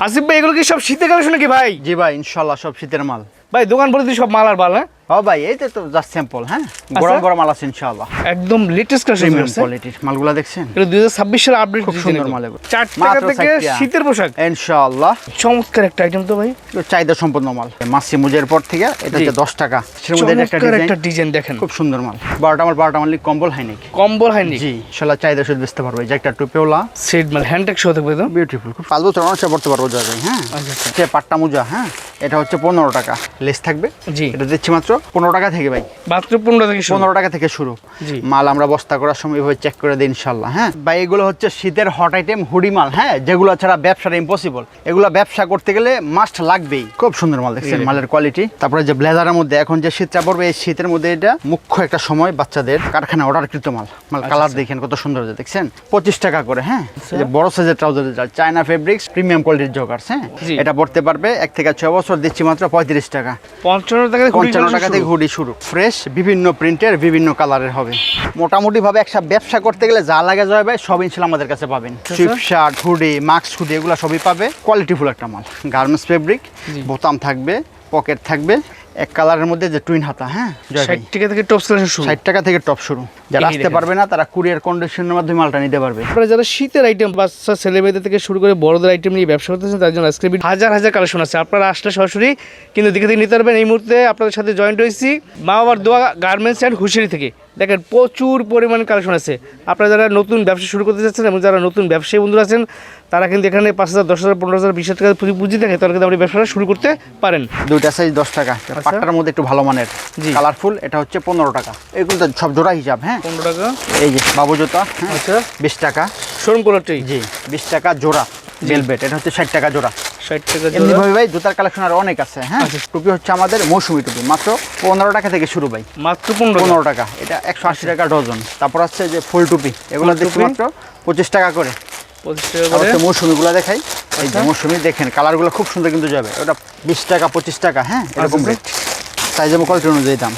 আসিফ ভাই এগুলো কি সব শীতের কালেকশন কি ভাই? জি ভাই ইনশাল্লাহ সব শীতের মাল। ভাই দোকান বলে সব মাল আর বাল হ্যাঁ? ও ভাই এই তো জাস্ট স্যাম্পল হ্যাঁ? গরম গরম মাল আছে ইনশাল্লাহ একদম লেটেস্ট কালেকশন প্রিমিয়াম কোয়ালিটির মালগুলো দেখছেন? এটা আপডেট খুব সুন্দর মাল এগুলো। টাকা মাত্র থেকে 60 টাকা। শীতের পোশাক। ইনশাল্লাহ চমৎকার একটা আইটেম তো ভাই। তো চাহিদা সম্পন্ন মাল। মাসি মুজের পর থেকে এটা জি। হচ্ছে দশ টাকা। সের মধ্যে এটা একটা চমৎকার ডিজাইন একটা ডিজাইন দেখেন। খুব সুন্দর মাল। বারোটা মাল বারোটা মাল কম্বল নাকি? কম্বল জি ইনশাল্লাহ চাহিদা শুধু বেচতে পারব। যে একটা টুপেওলা সেট মানে হ্যান্ডটেক শো থাকবে তো? বিউটিফুল খুব পাঁচ বছর অনার্সে পড়তে পারব হ্যাঁ? আচ্ছা, আচ্ছা। পাট্টা মোজা হ্যাঁ? এটা হচ্ছে পনেরো টাকা। লেস থাকবে। জি। এটা দিচ্ছি মাত্র পনেরো টাকা থেকে ভাই। মাত্র পনেরো থেকে পনেরো টাকা থেকে শুরু। মাল আমরা বস্তা করার সময় এভাবে চেক করে দিই ইনশাল্লাহ হ্যাঁ? ভাই এগুলো হচ্ছে শীতের হট আইটেম হুডি মাল হ্যাঁ? যেগুলো ছাড়া ব্যবসাটা ইম্পসিবল এগুলো ব্যবসা করতে গেলে মাস্ট লাগবেই। খুব সুন্দর মাল দেখছেন মালের কোয়ালিটি তারপরে যে ব্লেজারের মধ্যে এখন যে শীতটা পড়বে এই শীতের মধ্যে এটা মুখ্য একটা সময় বাচ্চাদের কারখানা অর্ডারকৃত মাল। মাল কালার দেখেন কত সুন্দর দেখছেন। পঁচিশ টাকা করে হ্যাঁ? বড় সাইজের ট্রাউজার চায়না ফেব্রিক্স প্রিমিয়াম কোয়ালিটির জগার্স হ্যাঁ? এটা পড়তে পারবে এক থেকে ছয় বছর দিচ্ছি মাত্র পঁয়ত্রিশ টাকা। পঞ্চান্ন টাকা পঞ্চান্ন টাকা থেকে হুডি শুরু। ফ্রেশ বিভিন্ন প্রিন্টের বিভিন্ন কালারের হবে। মোটামুটি ভাবে একটা ব্যবসা করতে গেলে যা লাগে জয় ভাই সব ইনশাল্লাহ আমাদের কাছে পাবেন। শার্ট হুডি মাস্ক হুডি এগুলো সবই পাবে। কোয়ালিটিফুল একটা মাল। গার্মেন্টস ফেব্রিক বোতাম থাকবে পকেট থাকবে এক কালারের মধ্যে যে টুইন হাতা হ্যাঁ? ষাট টাকা থেকে টপ শুরু। ষাট টাকা থেকে টপ শুরু। যারা আসতে পারবে না তারা কুরিয়ার কন্ডিশনের মাধ্যমে মালটা নিতে পারবে। আপনারা যারা শীতের আইটেম বাচ্চা ছেলে মেয়েদের থেকে শুরু করে বড়দের আইটেম নিয়ে ব্যবসা করতেছেন তার জন্য আজকে হাজার হাজার কালেকশন আছে। আপনারা আসলে সরাসরি কিন্তু দেখে দিকে নিতে পারবেন। এই মুহূর্তে আপনাদের সাথে জয়েন্ট হয়েছি। মা বাবার দোয়া গার্মেন্টস অ্যান্ড হুশিয়ারি থেকে। দেখেন প্রচুর পরিমাণ কালেকশন আছে। আপনারা যারা নতুন ব্যবসা শুরু করতে চাচ্ছেন এবং যারা নতুন ব্যবসায়ী বন্ধুরা আছেন তারা কিন্তু এখানে পাঁচ হাজার দশ হাজার পনেরো হাজার বিশ হাজার টাকা পুঁজি থাকে তারা কিন্তু আপনি ব্যবসাটা শুরু করতে পারেন। দুইটা সাইজ দশ টাকা। পাটটার মধ্যে একটু ভালো মানের। আচ্ছা। জি। কালারফুল এটা হচ্ছে পনেরো টাকা। এগুলো তো সব জোড়া হিসাব হ্যাঁ? পনেরো টাকা। এই যে বাবু জুতা হ্যাঁ? আচ্ছা। বিশ টাকা। শোরুম কোলারটাই জি বিশ টাকা জোড়া। বেলবেট এটা হচ্ছে ষাট টাকা জোড়া। ষাট টাকা জোড়া। ভাবে ভাই জুতার কালেকশন আর অনেক আছে হ্যাঁ? আচ্ছা। টুপি হচ্ছে আমাদের মৌসুমি টুপি মাত্র পনেরো টাকা থেকে শুরু ভাই। মাত্র পনেরো পনেরো টাকা এটা একশো আশি টাকা ডজন। তারপর আছে যে ফুল টুপি এগুলো ফুল মাত্র পঁচিশ টাকা করে। হচ্ছে মৌসুমিগুলো দেখাই। এই যে আচ্ছা। মৌসুমি দেখেন কালারগুলো খুব সুন্দর কিন্তু যাবে। ওটা বিশ টাকা পঁচিশ টাকা হ্যাঁ? এরকম আচ্ছা। রেট সাইজ এবং কোয়ালিটি অনুযায়ী দাম।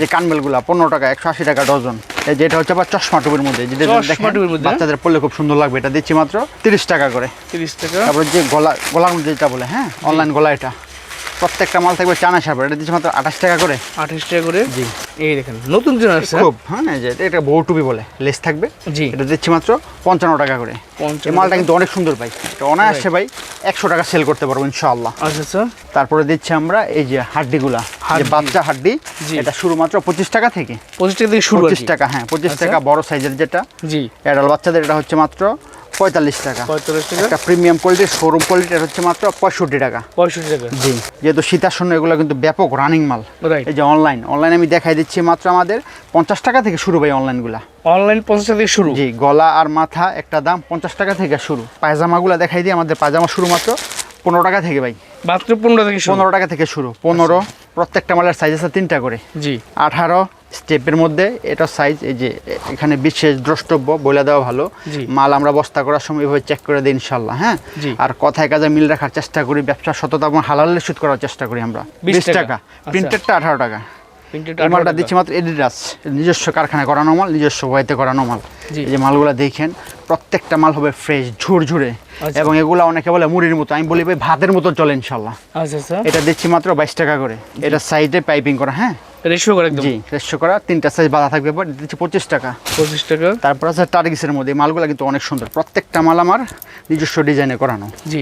যে কানবেলগুলো পনেরো টাকা একশো আশি টাকা ডজন। এই যেটা হচ্ছে আবার চশমা টুপির মধ্যে যেটা মধ্যে? বাচ্চাদের পড়লে খুব সুন্দর লাগবে এটা দিচ্ছি মাত্র তিরিশ টাকা করে। তিরিশ টাকা। তারপরে যে গলা গলার মধ্যে যেটা বলে হ্যাঁ অনলাইন গলা এটা। প্রত্যেকটা মাল থাকবে চানা সাপের। এটা দিচ্ছে মাত্র আঠাশ টাকা করে। আঠাশ টাকা করে? জি। এই দেখেন নতুন জন আসছে খুব হ্যাঁ যে এটা- বউ টুপি বলে লেস থাকবে। জি। এটা দিচ্ছে মাত্র পঞ্চান্ন টাকা করে। এই মালটা কিন্তু অনেক সুন্দর ভাই। এটা অনায়াসে ভাই। একশো টাকা সেল করতে পারব ইনশাআল্লাহ। আচ্ছা আচ্ছা। তারপরে দিচ্ছি আমরা এই যে হাড্ডিগুলা যে। বাচ্চা হাড্ডি জি। এটা শুরু মাত্র পঁচিশ টাকা থেকে। পঁচিশ টাকা থেকে শুরু পঁচিশ টাকা হ্যাঁ পঁচিশ আচ্ছা। টাকা বড় সাইজের যেটা। জি। অ্যাডাল বাচ্চাদের এটা হচ্ছে মাত্র পঁয়তাল্লিশ টাকা। পঁয়তাল্লিশ টাকা? একটা প্রিমিয়াম কোয়ালিটির শোরুম কোয়ালিটির হচ্ছে মাত্র পঁয়ষট্টি টাকা। পঁয়ষট্টি টাকা? জি যেহেতু শীতাসন্ন এগুলো কিন্তু ব্যাপক রানিং মাল। এই যে অনলাইন অনলাইনে আমি দেখাই দিচ্ছি মাত্র আমাদের পঞ্চাশ টাকা থেকে শুরু ভাই অনলাইনগুলা অনলাইন পঞ্চাশ টাকা থেকে শুরু? জি গলা আর মাথা একটা দাম পঞ্চাশ টাকা থেকে শুরু। পায়জামাগুলো দেখাই দিই আমাদের পায়জামা শুরু মাত্র পনেরো টাকা থেকে ভাই। মাত্র পনেরো থেকে পনেরো টাকা থেকে শুরু। পনেরো প্রত্যেকটা মালের সাইজ আছে তিনটা করে। জি। আঠারো স্টেপের মধ্যে এটা সাইজ এই যে এখানে বিশেষ দ্রষ্টব্য বলে দেওয়া ভালো। মাল আমরা বস্তা করার সময় এভাবে চেক করে দিই ইনশাল্লাহ হ্যাঁ? আর কথায় কাজে মিল রাখার চেষ্টা করি ব্যবসা সততা এবং হালালে সুদ করার চেষ্টা করি আমরা। বিশ টাকা। টাকা। আচ্ছা। প্রিন্টেডটা আঠারো টাকা। এই মালটা দিচ্ছি মাত্র এডিডাস নিজস্ব কারখানায় করানো মাল নিজস্ব ওয়াইতে করানো মাল। এই যে মালগুলো দেখেন প্রত্যেকটা মাল হবে ফ্রেশ ঝুরঝুরে। আচ্ছা। এবং এগুলো অনেকে বলে মুড়ির মতো। আমি বলি ভাই ভাতের মতো চলে ইনশাল্লাহ আচ্ছা আচ্ছা। এটা দিচ্ছি মাত্র বাইশ টাকা করে। এটা সাইডে পাইপিং করা হ্যাঁ? রেশিও করে একদম। জি ফ্রেশ করা। তিনটা সাইজ বাঁধা থাকবে এবার দিচ্ছি পঁচিশ টাকা। পঁচিশ টাকা। তারপর আছে টার্গিসের মধ্যে। মালগুলো কিন্তু অনেক সুন্দর। প্রত্যেকটা মাল আমার নিজস্ব ডিজাইনে করানো। জি।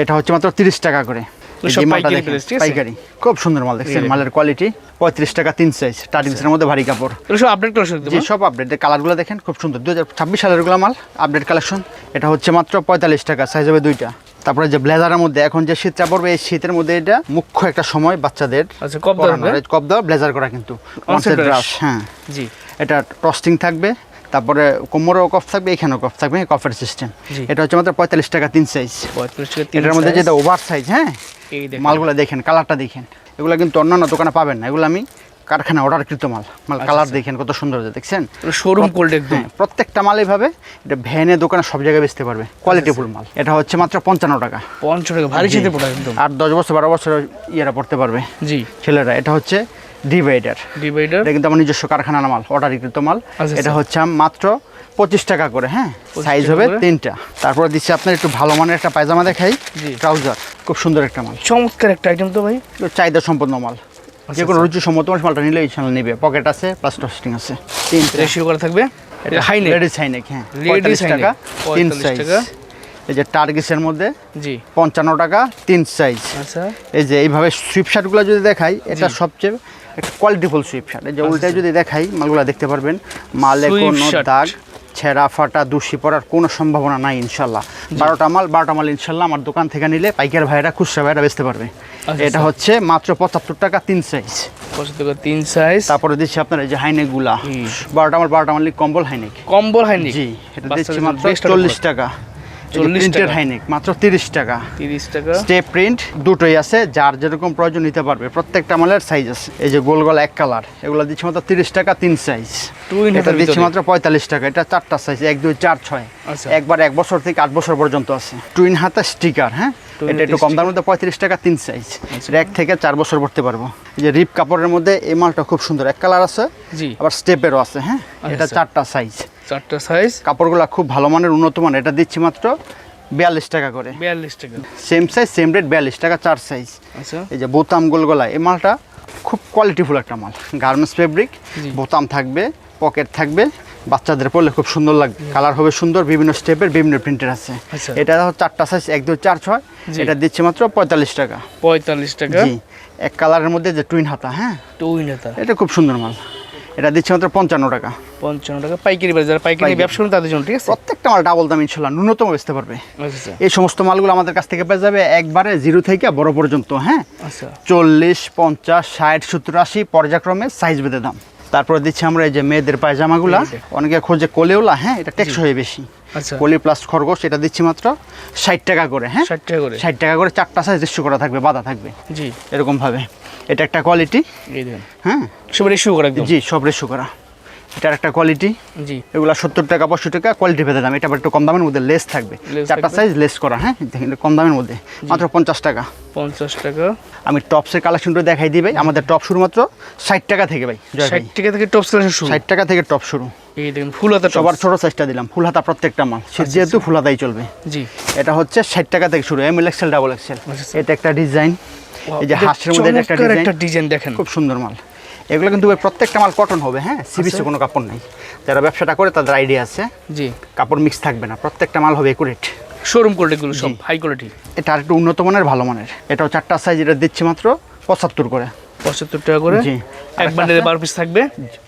এটা হচ্ছে মাত্র তিরিশ টাকা করে। পাইকারি খুব সুন্দর মাল দেখছেন মালের কোয়ালিটি পঁয়ত্রিশ টাকা তিন সাইজ টার্গিসের মধ্যে ভারী কাপড়। সব আপডেট সব কালারগুলো দেখেন খুব সুন্দর। দু হাজার ছাব্বিশ সালেরগুলো মাল আপডেট কালেকশন এটা হচ্ছে মাত্র পঁয়তাল্লিশ টাকা সাইজ হবে দুইটা। তারপরে যে ব্লেজারের মধ্যে এখন যে শীতটা পড়বে এই শীতের মধ্যে এটা মুখ্য একটা সময় বাচ্চাদের আচ্ছা, কপ দেওয়া ব্লেজার করা কিন্তু। হ্যাঁ। জি। এটা টস্টিং থাকবে তারপরে কোমরেও কফ থাকবে এখানেও কফ থাকবে কফের সিস্টেম এটা হচ্ছে মাত্র পঁয়তাল্লিশ টাকা তিন সাইজ এটার মধ্যে যেটা ওভার সাইজ হ্যাঁ মালগুলো দেখেন কালারটা দেখেন। এগুলো কিন্তু অন্যান্য দোকানে পাবেন না। এগুলো আমি কারখানা অর্ডারকৃত মাল। মাল কালার দেখেন কত সুন্দর দেখছেন? শোরুম কোল্ড একদম। হ্যাঁ প্রত্যেকটা মাল এইভাবে এটা ভ্যানে দোকানে সব জায়গায় বেচতে পারবে। কোয়ালিটিফুল মাল। এটা হচ্ছে মাত্র পঞ্চান্ন টাকা। পঞ্চাশ টাকা ভারী শীতে পড়া একদম। আর দশ বছর বারো বছর ইয়েরা পড়তে পারবে। জি। ছেলেরা এটা হচ্ছে ডিভাইডার ডিভাইডার এটা কিন্তু আমার নিজস্ব কারখানার মাল অর্ডারকৃত মাল। আচ্ছা, এটা আচ্ছা। হচ্ছে মাত্র পঁচিশ টাকা করে হ্যাঁ? সাইজ হবে তিনটা। তারপরে দিচ্ছি আপনার একটু ভালো মানের একটা পায়জামা দেখাই। ট্রাউজার খুব সুন্দর একটা মাল। চমৎকার একটা আইটেম তো ভাই। চাহিদা সম্পন্ন মাল। যে কোনো রুচি সম্মত মানুষ মালটা নিলে ইনশাল্লাহ নেবে। পকেট আছে প্লাস টস্টিং আছে। তিনটা। রেশিও করা থাকবে? এটা হাই নেক লেডিস হ্যাঁ। Ladies পঁয়তাল্লিশ high neck, টাকা তিন 45 সাইজ এই যে টার্গিসের মধ্যে জি। পঞ্চান্ন টাকা তিন সাইজ আচ্ছা। এই যে এইভাবে সুইপ শার্টগুলো যদি দেখাই এটা সবচেয়ে একটা কোয়ালিটিফুল সুইপ শার্ট যে উল্টায় যদি দেখাই মালগুলো দেখতে পারবেন। মালে কোনো। দাগ ছেঁড়া ফাটা দূষি পড়ার কোনো সম্ভাবনা নাই ইনশাল্লাহ। বারোটা মাল বারোটা মাল ইনশাল্লাহ আমার দোকান থেকে নিলে পাইকার ভাইরা খুচরা ভাইরা বেচতে পারবে। আচ্ছা, এটা হচ্ছে মাত্র পঁচাত্তর টাকা তিন সাইজ তিন সাইজ তারপরে দিচ্ছি আপনার এই যে হাইনেকগুলা বারোটা মাল বারোটা মাল কম্বল হাইনেক। কম্বল হাই নেক জি এটা দিচ্ছি মাত্র চল্লিশ টাকা। 40 প্রিন্টের টাকা। হাইনেক মাত্র তিরিশ টাকা। তিরিশ টাকা। স্টেপ প্রিন্ট দুটোই আছে যার যেরকম প্রয়োজন নিতে পারবে। প্রত্যেকটা মালের সাইজ আছে। এই যে গোল গোল এক কালার এগুলো দিচ্ছি মাত্র তিরিশ টাকা তিন সাইজ Twin এটা দিচ্ছি মাত্র পঁয়তাল্লিশ টাকা এটা চারটা সাইজ এক দুই চার ছয়। আচ্ছা। একবার এক বছর থেকে আট বছর পর্যন্ত আছে। টুইন হাতা স্টিকার হ্যাঁ? এটা একটু কম দামের মধ্যে পঁয়ত্রিশ টাকা তিন সাইজ আচ্ছা। এক থেকে চার বছর পড়তে পারব। যে রিপ কাপড়ের মধ্যে এই মালটা খুব সুন্দর। এক কালার আছে আবার স্টেপেরও আছে হ্যাঁ? এটা আচ্ছা। চারটা সাইজ চারটা সাইজ কাপড়গুলো খুব ভালো মানের উন্নত মানের। এটা দিচ্ছি মাত্র বিয়াল্লিশ টাকা করে। বিয়াল্লিশ টাকা। সেম সাইজ সেম রেট বিয়াল্লিশ টাকা চার সাইজ আচ্ছা। এই যে বোতাম গোলগোলা এই মালটা খুব কোয়ালিটিফুল একটা মাল। গার্মেন্টস ফেব্রিক বোতাম থাকবে পকেট থাকবে বাচ্চাদের পরলে খুব সুন্দর লাগবে। কালার হবে সুন্দর বিভিন্ন স্টেপের বিভিন্ন প্রিন্টের আছে। আচ্ছা। এটা চারটা সাইজ এক দুই চার ছয়। এটা দিচ্ছে মাত্র পঁয়তাল্লিশ টাকা। পঁয়তাল্লিশ টাকা। জি। এক কালারের মধ্যে যে টুইন হাতা হ্যাঁ? টুইন হাতা। এটা খুব সুন্দর মাল। এটা দিচ্ছে মাত্র পঞ্চান্ন টাকা। পঞ্চান্ন টাকা পাইকারি বাজার যারা পাইকারি। ব্যবসা করেন তাদের জন্য ঠিক আছে? প্রত্যেকটা মাল ডাবল দাম ইনশাল্লাহ ন্যূনতম বেচতে পারবে আচ্ছা। এই সমস্ত মালগুলো আমাদের কাছ থেকে পেয়ে যাবে একবারে জিরো থেকে বড় পর্যন্ত হ্যাঁ? আচ্ছা। চল্লিশ পঞ্চাশ ষাট সত্তর আশি পর্যায়ক্রমে সাইজ বেঁধে দাম। তারপরে দিচ্ছি আমরা এই যে মেয়েদের পায়জামাগুলা। অনেকে খোঁজে কোলেওলা হ্যাঁ? এটা টেকসই বেশি। আচ্ছা। কলি প্লাস খরগোশ এটা দিচ্ছি মাত্র ষাট টাকা করে হ্যাঁ? ষাট টাকা করে। ষাট টাকা করে চারটা সাইজ রেস্যু করা থাকবে বাঁধা থাকবে। জি। এরকম ভাবে এটা একটা কোয়ালিটি হ্যাঁ? সব রেশিও করে জি সব রেস্যু করা। এটার একটা কোয়ালিটি জি। এগুলো সত্তর টাকা পঁয়ষট্টি টাকা কোয়ালিটি ভেদে দাম। এটা একটু কম দামের মধ্যে লেস থাকবে। চারটা সাইজ লেস করা হ্যাঁ? দেখেন কম দামের মধ্যে। মাত্র পঞ্চাশ টাকা। পঞ্চাশ টাকা। আমি টপসের কালেকশনটা দেখাই দিই ভাই। আমাদের টপ শুরু মাত্র ষাট টাকা থেকে ভাই ষাট টাকা থেকে টপ সিলেকশন শুরু? ষাট টাকা থেকে টপ শুরু। এই দেখেন ফুল হাতা সবার টপ ছোট সাইজটা দিলাম। ফুল হাতা প্রত্যেকটা মাল। যেহেতু ফুল হাতাই চলবে। জি। এটা হচ্ছে ষাট টাকা থেকে শুরু। এম এক্সেল ডাবল এক্সেল আচ্ছা। এটা একটা ডিজাইন এই যে এটা হাঁসের মধ্যে এটা একটা চমৎকার ডিজাইন একটা ডিজাইন দেখেন। খুব সুন্দর মাল। এগুলো কিন্তু প্রত্যেকটা মাল কটন হবে হ্যাঁ? সিবিসি আচ্ছা। কোনো কাপড় নেই। যারা ব্যবসাটা করে তাদের আইডিয়া আছে। জি। কাপড় মিক্স থাকবে না প্রত্যেকটা মাল হবে একুরেট শোরুম কোয়ালিটিগুলো সব হাই কোয়ালিটি এটা আর একটু উন্নত মানের ভালো মানের। এটাও চারটা সাইজ এটা দিচ্ছি মাত্র পঁচাত্তর করে। পঁচাত্তর টাকা করে। জি। এক বান্ডেলে বারো পিস থাকবে।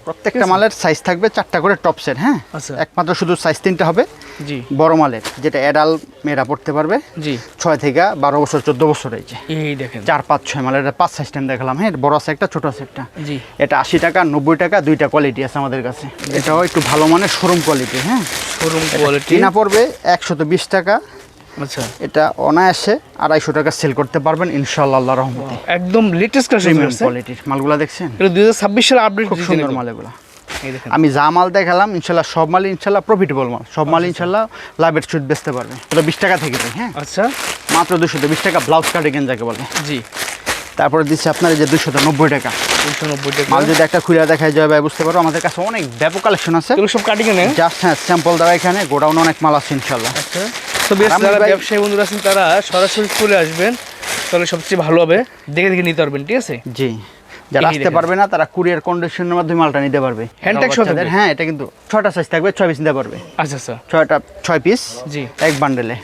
প্রত্যেকটা মালের সাইজ থাকবে চারটা করে টপ সেট হ্যাঁ? আচ্ছা। একমাত্র শুধু সাইজ তিনটা হবে। জি। বড় মালের যেটা অ্যাডাল মেয়েরা পড়তে পারবে। জি। ছয় থেকে বারো বছর চোদ্দ বছর এই যে। এই দেখেন। চার পাঁচ ছয় মালের এটা পাঁচ সাইজ দেখালাম হ্যাঁ বড় আছে একটা ছোট আছে একটা। জি। এটা আশি টাকা নব্বই টাকা দুইটা কোয়ালিটি আছে আমাদের কাছে। এটাও একটু ভালো মানের শোরুম কোয়ালিটি হ্যাঁ। শোরুম কোয়ালিটি কিনা পড়বে একশত বিশ টাকা। আচ্ছা। এটা অনায়াসে আড়াইশো টাকা সেল করতে পারবেন ইনশাল্লাহ আল্লাহ রহমতে। একদম লেটেস্ট কোয়ালিটির মালগুলো দেখছেন? এটা দুই হাজার ছাব্বিশ সালে আপডেট খুব সুন্দর মাল এগুলো। আমি যা মাল দেখালাম ইনশাল্লাহ সব মাল ইনশাল্লাহ প্রফিটেবল মাল। সব মাল ইনশাল্লাহ লাভের সুদ বেচতে পারবে। ওটা বিশ টাকা থেকে হ্যাঁ? আচ্ছা। মাত্র দুশো বিশ টাকা ব্লাউজ কাটিং যাকে বলে। জি। তারপরে দিচ্ছে আপনার যে দুশো নব্বই টাকা। দুশো নব্বই টাকা। মাল যদি একটা খুলে দেখায় যায় ভাই বুঝতে পারো আমাদের কাছে অনেক ব্যাপক কালেকশন আছে। সব কাটিং জাস্ট হ্যাঁ স্যাম্পল দেওয়া এখানে গোডাউনে অনেক মাল আছে ইনশাল্লাহ। আচ্ছা। তো বেশ যারা ব্যবসায়ী বন্ধুরা আছেন তারা সরাসরি চলে আসবেন তাহলে সবচেয়ে ভালো হবে। দেখে দেখে নিতে পারবেন ঠিক আছে? জি। যারা আসতে পারবে না তারা কুরিয়ার কন্ডিশনের মাধ্যমে মালটা নিতে পারবে? হ্যাঁ এটা কিন্তু ছয়টা সাইজ থাকবে ছয় পিস নিতে পারবে। আচ্ছা আচ্ছা। ছয়টা ছয় পিস জি। এক বান্ডেলে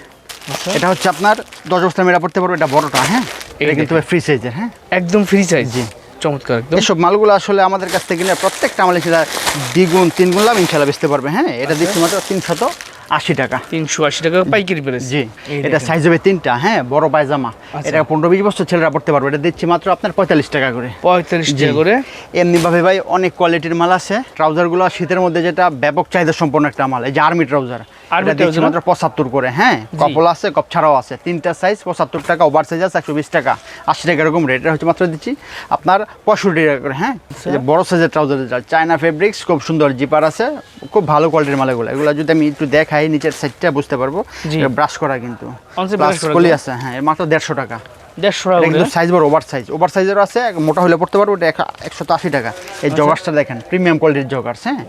আচ্ছা। এটা হচ্ছে আপনার দশ বস্তা মেরা পড়তে পারবে এটা বড়টা হ্যাঁ? এটা কিন্তু ফ্রি সাইজের হ্যাঁ? একদম ফ্রি চাইজ জি। চমৎকার একদম। এসব মালগুলো আসলে আমাদের কাছ থেকে নিলে প্রত্যেকটা মাল সেটা দ্বিগুণ তিনগুণ লাভ ইনশাল্লাহ বেচতে পারবে হ্যাঁ? এটা আচ্ছা। দিচ্ছি মাত্র তিনশত আশি টাকা। তিনশো আশি টাকা পাইকারি প্রাইস। জি এটা সাইজ হবে তিনটা হ্যাঁ বড় পায়জামা। আচ্ছা। এটা পনেরো বিশ বছর ছেলেরা পড়তে পারবে। এটা দিচ্ছি মাত্র আপনার পঁয়তাল্লিশ টাকা করে। পঁয়তাল্লিশ টাকা করে। এমনিভাবে ভাই অনেক কোয়ালিটির মাল আছে। ট্রাউজারগুলো শীতের মধ্যে যেটা ব্যাপক চাহিদা সম্পন্ন একটা মাল। এই যে আর্মি ট্রাউজার এটা দিচ্ছি মাত্র পঁচাত্তর করে হ্যাঁ কপল আছে কপ ছাড়াও আছে। তিনটা সাইজ পঁচাত্তর টাকা ওভার সাইজ আছে একশো বিশ টাকা। আশি টাকা এরকম রেট এটা হচ্ছে মাত্র দিচ্ছি। আপনার পঁয়ষট্টি টাকা করে হ্যাঁ। বড় সাইজের ট্রাউজার চায়না ফেব্রিক্স খুব সুন্দর জিপার আছে। খুব ভালো কোয়ালিটির মাল এগুলো। এগুলো যদি আমি একটু দেখাই নিচের সাইডটা বুঝতে পারব। ব্রাশ করা কিন্তু। কলি আছে হ্যাঁ মাত্র দেড়শো টাকা। দেড়শো টাকা কিন্তু সাইজ বড় ওভার সাইজ ওভার সাইজেরও আছে মোটা হলে পড়তে পারব এটা একশো আশি টাকা। এই জগার্সটা দেখেন প্রিমিয়াম কোয়ালিটির জগার্স হ্যাঁ?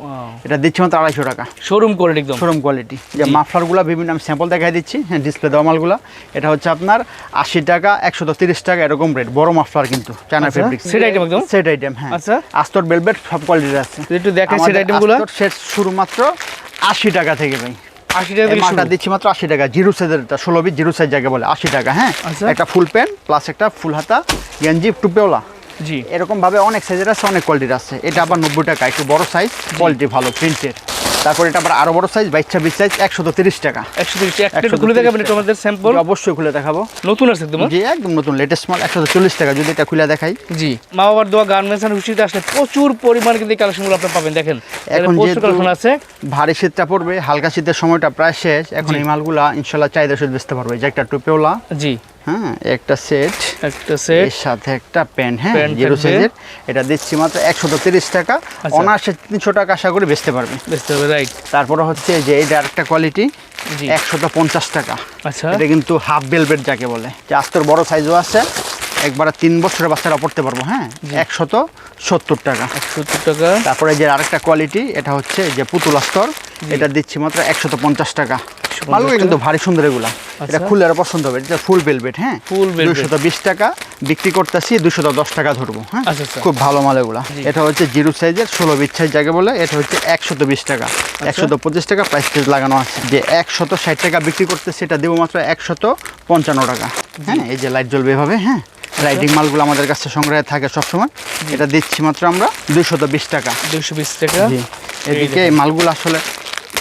এটা দিচ্ছি মাত্র আড়াইশো টাকা। শোরুম একদম। শোরুম কোয়ালিটি যে মাফলারগুলো বিভিন্ন আমি স্যাম্পল দেখাই দিচ্ছি হ্যাঁ ডিসপ্লে দেওয়া মালগুলো। এটা হচ্ছে আপনার আশি টাকা একশো তিরিশ টাকা এরকম রেট বড় মাফলার কিন্তু চায়না আচ্ছা, ফেব্রিক set item একদম? সেট আইটেম হ্যাঁ। আচ্ছা। আস্তর বেলভেট সব কোয়ালিটির আছে। একটু দেখেন সেট আইটেমগুলো সেট শুধুমাত্র আশি টাকা থেকে ভাই। আশি টাকা মালটা দিচ্ছি মাত্র আশি টাকা। জিরো সাইজের এটা ষোলো বিট জিরো সাইজ বলে আশি টাকা হ্যাঁ? আচ্ছা। একটা ফুল প্যান্ট প্লাস একটা ফুল হাতা গেঞ্জি টুপেওলা জি। এরকম ভাবে অনেক সাইজের আছে অনেক কোয়ালিটির আছে। এটা আবার নব্বই টাকা একটু বড় সাইজ কোয়ালিটি ভালো প্রিন্টের তারপর এটা আবার আরও বড় সাইজ বাইশ ছাব্বিশ সাইজ একশো তিরিশ টাকা। একশো তিরিশ একটা খুলে দেখাবেন একটু আমাদের স্যাম্পল অবশ্যই খুলে দেখাবো। নতুন আছে একদম? জি একদম নতুন লেটেস্ট মাল একশো চল্লিশ টাকা যদি এটা খুলে দেখাই। জি মা বাবার দোয়া গার্মেন্টস এন্ড হুশিতে আসলে প্রচুর পরিমাণ কিন্তু কালেকশনগুলো আপনি পাবেন দেখেন। এখন যেহেতু- কালেকশন আছে। ভারী শীতটা পড়বে হালকা শীতের সময়টা প্রায় শেষ। এখন এই মালগুলা ইনশাল্লাহ চাহিদা সুদ বেচতে পারবে। এই যে একটা টুপেওলা। জি। হ্যাঁ একটা সেট একটা সেট এর সাথে একটা প্যান্ট হ্যাঁ জিরো সাইজের এটা দিচ্ছি মাত্র একশো তিরিশ টাকা। আচ্ছা। অনার্সে তিনশো টাকা আশা করে বেচতে পারবে। বুঝতে হবে রাইট তারপরে হচ্ছে যে এই আরেকটা কোয়ালিটি জি। একশত পঞ্চাশ টাকা। আচ্ছা। এটা কিন্তু হাফ বেলভেট যাকে বলে। যে আস্তর বড় সাইজও আছে একবারে তিন বছরের বাচ্চারা পড়তে পারব হ্যাঁ? একশত সত্তর টাকা। সত্তর টাকা। তারপরে যে আরেকটা কোয়ালিটি এটা হচ্ছে যে পুতুল আস্তর এটা দিচ্ছি মাত্র একশত পঞ্চাশ টাকা। 150 মালগুলো কিন্তু ভারী সুন্দর এগুলা। এটা আচ্ছা। খুলে আরও পছন্দ হবে। এটা ফুল বেলভেট হ্যাঁ? velvet। দুশত বিশ টাকা বিক্রি করতেছি দুশত দশ টাকা ধরবো হ্যাঁ? আচ্ছা, আচ্ছা। খুব ভালো মাল এগুলা। এটা হচ্ছে জিরো সাইজের ষোলো বিশ সাইজ যাকে বলে এটা হচ্ছে একশত বিশ টাকা। একশত পঁচিশ টাকা প্রাইস টেজ লাগানো আছে। যে একশত ষাট টাকা বিক্রি করতে সেটা দেবো মাত্র একশত পঞ্চান্ন টাকা। হ্যাঁ এই যে লাইট জ্বলবে এভাবে হ্যাঁ। রাইডিং মালগুলো আমাদের কাছে সংগ্রহে থাকে সবসময়। এটা দিচ্ছি মাত্র আমরা দুশত বিশ টাকা। দুশো বিশ টাকা। এদিকে এই মালগুলো আসলে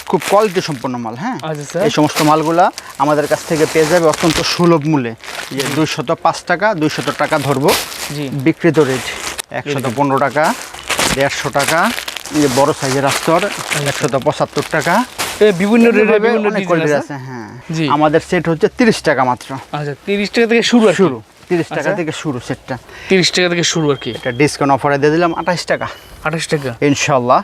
খুব কোয়ালিটি সম্পন্ন মাল হ্যাঁ? আচ্ছা, এই সমস্ত মালগুলা আমাদের কাছ থেকে পেয়ে যাবে অত্যন্ত সুলভ মূল্যে। যে দুইশত পাঁচ টাকা দুইশত টাকা ধরবো। বিক্রিত রেট একশত পনেরো টাকা দেড়শো টাকা যে বড় সাইজের আস্তর একশত পঁচাত্তর টাকা। বিভিন্ন আছে? হ্যাঁ। আমাদের সেট হচ্ছে তিরিশ টাকা মাত্র। আচ্ছা তিরিশ টাকা থেকে শুরু শুরু। তিরিশ টাকা আচ্ছা। থেকে শুরু সেটটা। তিরিশ টাকা থেকে শুরু আর কি? এটা ডিসকাউন্ট অফারে দিয়ে দিলাম আঠাশ টাকা। আঠাশ টাকা? ইনশাল্লাহ।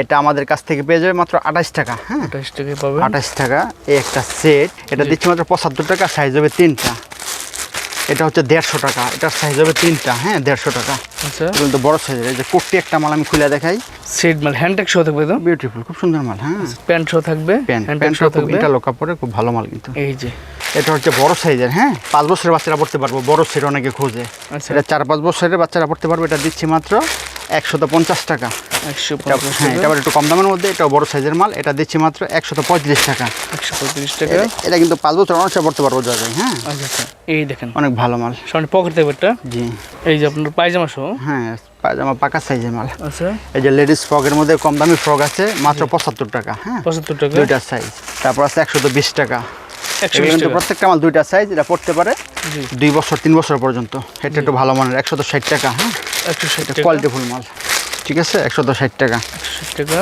এটা আমাদের কাছ থেকে পেয়ে যাবে মাত্র আঠাশ টাকা হ্যাঁ? আঠাশ টাকা পাবে। আঠাশ টাকা এই একটা সেট এটা দিচ্ছে দিচ্ছি মাত্র পঁচাত্তর টাকা সাইজ হবে তিনটা। এটা হচ্ছে দেড়শো টাকা এটার সাইজ হবে তিনটা হ্যাঁ দেড়শো টাকা। আচ্ছা। কিন্তু বড় সাইজের এই যে কোটটি একটা মাল আমি খুলে দেখাই। সেট মাল হ্যান্ডটেক শো থাকবে তো? বিউটিফুল খুব সুন্দর মাল হ্যাঁ। প্যান্ট শো থাকবে প্যান্ট শো থাকবে। ইন্টারলক কাপড়ে খুব ভালো মাল কিন্তু। এই যে। এটা হচ্ছে বড় সাইজের হ্যাঁ। পাঁচ বছরের বাচ্চারা পড়তে পারব বড় সেট অনেকে খোঁজে। আচ্ছা। এটা চার পাঁচ বছরের বাচ্চারা পড়তে পারবে এটা দিচ্ছি মাত্র একশত পঞ্চাশ টাকা। একশো হ্যাঁ এটা আবার একটু কম দামের মধ্যে এটা বড় সাইজের মাল এটা দিচ্ছি মাত্র একশত পঁয়ত্রিশ টাকা। একশো পঁয়ত্রিশ টাকা। এটা- এটা কিন্তু পাঁচ বছর অনার্সে পড়তে পারব জায়গায় হ্যাঁ। আচ্ছা আচ্ছা। এই দেখেন। অনেক ভালো মাল। সামনে পকেট জি। এই যে আপনার পায়জামা সহ হ্যাঁ পায়জামা পাকা সাইজের মাল। আচ্ছা। এই যে লেডিস ফ্রকের মধ্যে কম দামি ফ্রক আছে মাত্র পঁচাত্তর টাকা হ্যাঁ। পঁচাত্তর টাকা? দুইটা সাইজ তারপর আছে একশো তো বিশ টাকা। কিন্তু প্রত্যেকটা মাল দুইটা সাইজ এটা পড়তে পারে দুই বছর তিন বছর পর্যন্ত। এটা একটু ভালো মানের একশো তো ষাট টাকা হ্যাঁ। একশো ষাট কোয়ালিটি কোয়ালিটিফুল মাল। ঠিক আছে? একশো তো ষাট টাকা। ষাট টাকা।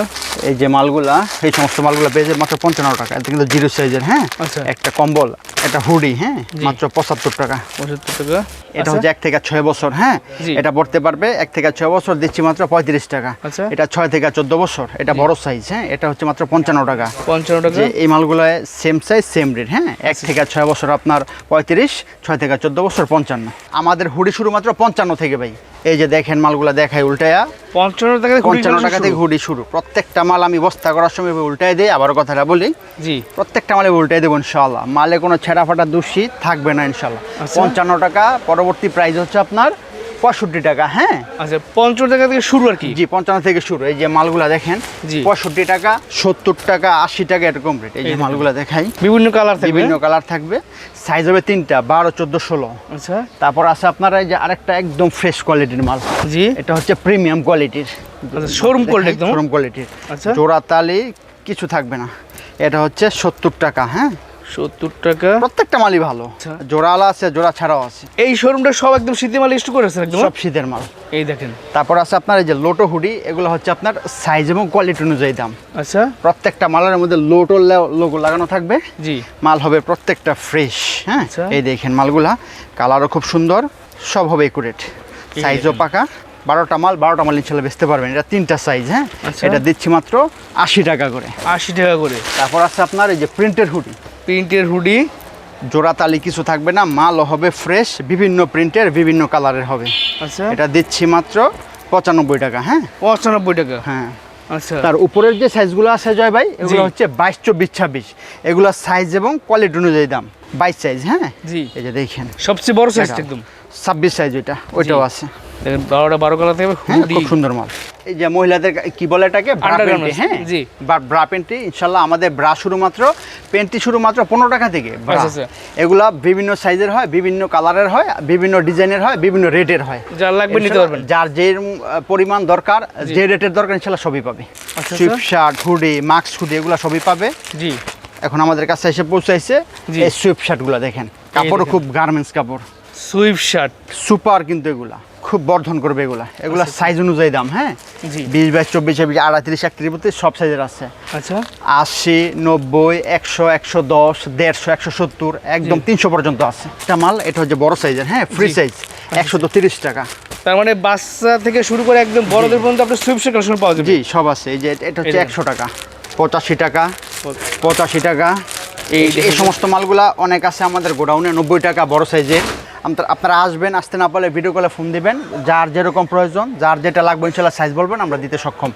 এই যে মালগুলা এই সমস্ত মালগুলা পেয়ে যাবে মাত্র পঞ্চান্ন টাকা। এটা কিন্তু জিরো সাইজের হ্যাঁ? আচ্ছা। একটা কম্বল একটা হুডি হ্যাঁ? মাত্র পঁচাত্তর টাকা। পঁচাত্তর টাকা। এটা আচ্ছা, হচ্ছে এক থেকে ছয় বছর হ্যাঁ? এটা পড়তে পারবে এক থেকে ছয় বছর দিচ্ছি মাত্র পঁয়ত্রিশ টাকা। আচ্ছা। এটা ছয় থেকে চোদ্দ বছর এটা বড় সাইজ হ্যাঁ? এটা হচ্ছে মাত্র পঞ্চান্ন টাকা। পঞ্চান্ন টাকা। এই মালগুলো সেম সাইজ সেম রেট হ্যাঁ? এক থেকে ছয় বছর আপনার পঁয়ত্রিশ ছয় থেকে চোদ্দ বছর পঞ্চান্ন। আমাদের হুডি শুরু মাত্র পঞ্চান্ন থেকে ভাই। এই যে দেখেন মালগুলো দেখাই উল্টায়া। পঞ্চান্ন টাকা থেকে পঞ্চান্ন টাকা থেকে হুডি শুরু। প্রত্যেকটা মাল আমি বস্তা করার সময় উল্টাই দিই আবার কথাটা বলি। জি। প্রত্যেকটা মালে উল্টাই দেবো ইনশাল্লাহ মালে কোনো ছেঁড়া ফাটা দোষী থাকবে না ইনশাল্লাহ আচ্ছা। পঞ্চান্ন টাকা পরবর্তী প্রাইস হচ্ছে আপনার পঁয়ষট্টি টাকা হ্যাঁ? আচ্ছা পঞ্চান্ন টাকা থেকে শুরু আর কি? জি পঞ্চান্ন থেকে শুরু। এই যে মালগুলা দেখেন জি। পঁয়ষট্টি টাকা সত্তর টাকা আশি টাকা এরকম রেট এই যে। মালগুলা দেখাই। বিভিন্ন কালার থাকবে। বিভিন্ন কালার থাকবে। সাইজ হবে তিনটা বারো চোদ্দ ষোলো। আচ্ছা। তারপর আছে আপনারা এই যে আরেকটা একদম ফ্রেশ কোয়ালিটির মাল। জি। এটা হচ্ছে প্রিমিয়াম কোয়ালিটির আচ্ছা, showroom quality একদম? শোরুম কোয়ালিটির আচ্ছা। জোড়া তালি কিছু থাকবে না। এটা হচ্ছে সত্তর টাকা হ্যাঁ? সত্তর টাকা। প্রত্যেকটা মালই ভালো। আচ্ছা। আছে জোড়া ছাড়াও আছে। এই শোরুমটা সব একদম শীতে মাল স্টু করেছেন একদম সব শীতের মাল। এই দেখেন। তারপর আছে আপনার এই যে লোটো হুডি এগুলো হচ্ছে আপনার সাইজ এবং কোয়ালিটি অনুযায়ী দাম। আচ্ছা। প্রত্যেকটা মালের মধ্যে লোটো লোগো লাগানো থাকবে। জি। মাল হবে প্রত্যেকটা ফ্রেশ হ্যাঁ? আচ্ছা। এই দেখেন মালগুলা। কালারও খুব সুন্দর সব হবে একুরেট সাইজও পাকা। বারোটা মাল বারোটা মাল ইনশাল্লাহ বেচতে পারবেন। এটা তিনটা সাইজ হ্যাঁ? আচ্ছা। এটা দিচ্ছি মাত্র আশি টাকা করে। আশি টাকা করে। তারপর আছে আপনার এই যে প্রিন্টের হুডি প্রিন্টের হুডি জোড়া তালি কিছু থাকবে না মালও হবে ফ্রেশ বিভিন্ন প্রিন্টের বিভিন্ন কালারের হবে। আচ্ছা। এটা দিচ্ছি মাত্র পঁচানব্বই টাকা হ্যাঁ? পঁচানব্বই টাকা। হ্যাঁ। আচ্ছা। তার উপরের যে সাইজগুলো আছে জয় ভাই এগুলো হচ্ছে বাইশ চব্বিশ ছাব্বিশ। এগুলো সাইজ এবং কোয়ালিটি অনুযায়ী দাম। বাইশ সাইজ হ্যাঁ? জি। এই যে দেখেন। সবচেয়ে বড় সাইজ একদম। ছাব্বিশ সাইজ ওইটা ওইটাও আছে। দেখেন বারোটা বারো কালার থেকে হ্যাঁ হুডি। খুব সুন্দর মাল। এই যে মহিলাদের কি বলে এটাকে? হ্যাঁ? জি। ব্রা প্যান্টি ইনশাল্লাহ আমাদের ব্রা শুরু মাত্র প্যান্টি শুরু মাত্র পনেরো টাকা থেকে। আচ্ছা, আচ্ছা। এগুলা বিভিন্ন সাইজের হয় বিভিন্ন কালারের হয় বিভিন্ন ডিজাইনের হয় বিভিন্ন রেটের হয়। যার লাগবে নিতে পারবেন। যার যে পরিমাণ দরকার যে রেটের দরকার ইনশাল্লাহ সবই পাবে। আচ্ছা, শার্ট হুডি মাস্ক হুডি এগুলো সবই পাবে। জি। এখন আমাদের কাছে এসে পৌঁছাইছে। এই সুইফট শার্টগুলো দেখেন। কাপড়ও দেখেন। খুব গার্মেন্টস কাপড়। Swift shirt. সুপার কিন্তু এগুলা। খুব বর্ধন করবে এগুলা। এগুলা সাইজ অনুযায়ী দাম হ্যাঁ? আচ্ছা, বিশ বাইশ চব্বিশ ছাব্বিশ আড়াইত্রিশ একত্রিশ বত্রিশ সব সাইজের আছে। আচ্ছা। আশি নব্বই একশো একশো দশ দেড়শো একশো সত্তর একদম তিনশো পর্যন্ত আছে। এটা মাল এটা হচ্ছে বড় সাইজের হ্যাঁ? ফ্রি সাইজ একশো তো তিরিশ টাকা। তার মানে বাচ্চা থেকে শুরু করে একদম বড়দের পর্যন্ত আপনার শার্ট কালেকশন পাওয়া যাবে? জি সব আছে। এই যে এটা হচ্ছে একশো টাকা পঁচাশি টাকা পঁচাশি। টাকা। এই এই সমস্ত মালগুলা অনেক আছে আমাদের গোডাউনে নব্বই টাকা বড় সাইজের আপনারা আসবেন, আসতে না পারলে ভিডিও কলে ফোন দিবেন। যার যেরকম প্রয়োজন, যার যেটা লাগবে, ইনশাল্লাহ সাইজ বলবেন, আমরা দিতে সক্ষম।